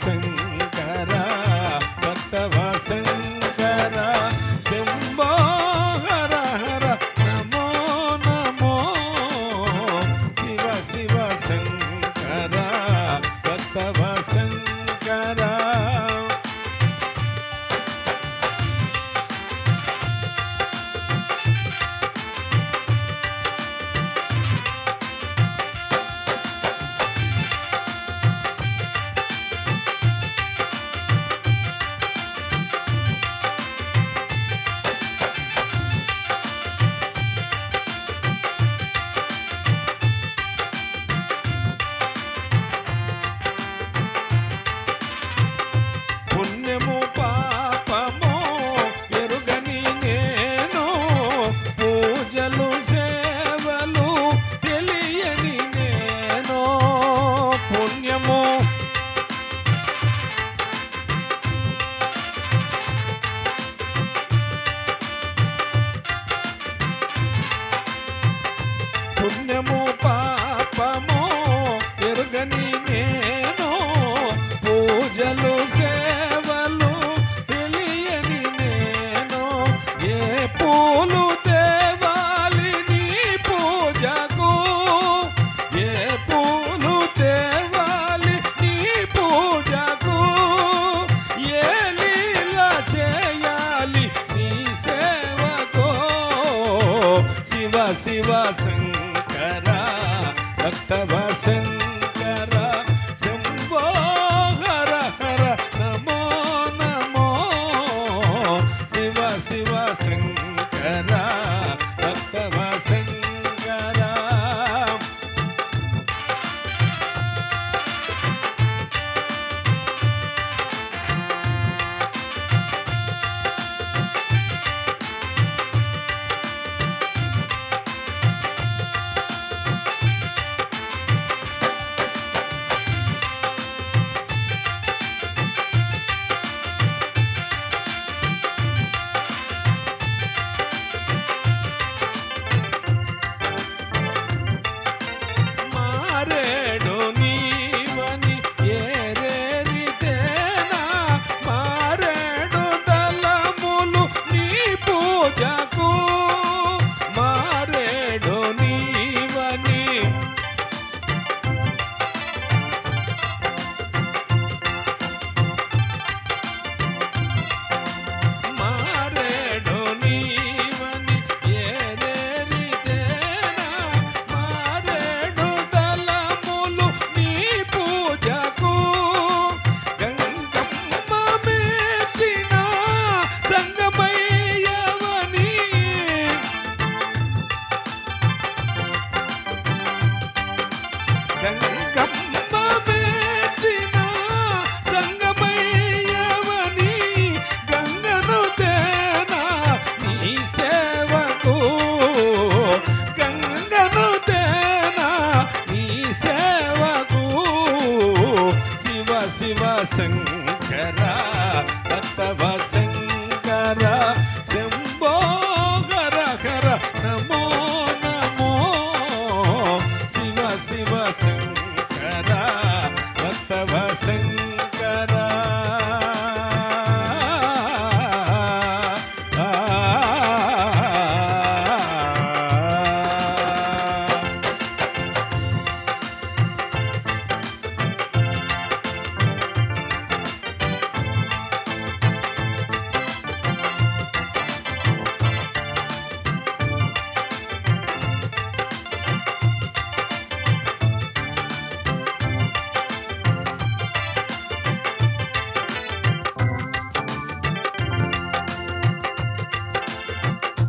శివ పుణ్యము పాపము ఎరుగని నేను. పూజలు సేవలు తెలియని నేను. ఏ పూలు తేవాలి నీ పూజకు? ఏ పూలు తేవాలి నీ పూజకు? ఏ లీల చేయాలి నీ సేవకు? శివ శివ శంకర భక్తవ శంకర శంభో హర హర నమో నమో శివ శివ శంకర శంకరా.